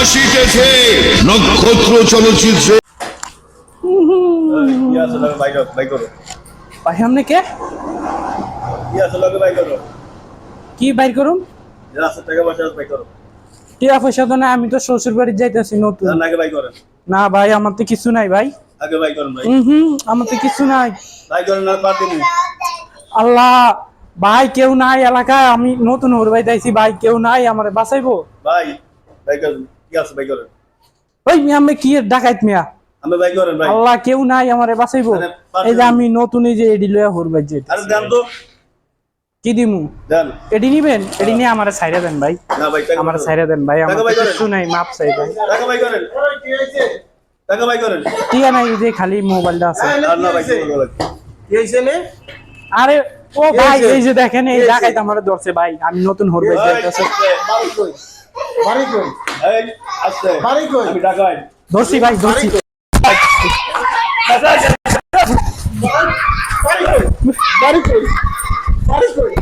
আসিতেছে। নক্ষত্র চলচ্চিত্রে ভাই কে? কি বাইর করুন যে আছে টাকা পয়সা আছে বাই করো। টিয়া পয়সা তো না আমি তো শ্বশুর বাড়ি যাইতেছি নতুন। বাই করেন। না ভাই আমার তো কিছু নাই ভাই। আগে বাই করেন ভাই। হুম হুম আমার তো কিছু নাই। আল্লাহ ভাই কেউ নাই এলাকায়। আমি নতুন ওর যাইছি ভাই কেউ নাই আমার বাঁচাইবো? ভাই কি আছে বাই করেন। ওই মিয়া আমি কি ডাকাইত মিয়া? আমি বাই করেন ভাই। আল্লাহ কেউ নাই আমারে বাঁচাইবো। এই যে আমি নতুন এই যে এডি লয়া হোর বাড়ি আরে দেন তো। কি দিমু? দেন। এডি নিবেন? এডি নিয়ে আমারে ছাইরা দেন ভাই। না ভাই টাকা ছাইরা দেন ভাই। আমার। কিছু নাই মাপ চাই ভাই। টাকা বাই করেন। টাকা বাই করেন। ঠিক নাই যে খালি মোবাইলটা আছে। আর ভাই কি ও ভাই এই যে দেখেন এই ডাকাইত আমারে ধরছে ভাই। আমি নতুন হোর বাড়ি এই, আছে এই, আস্তে। আমি ঢাকায়। ধরছি ভাই ধরছি বাড়ি কই? বাড়ি কই? বাড়ি কই?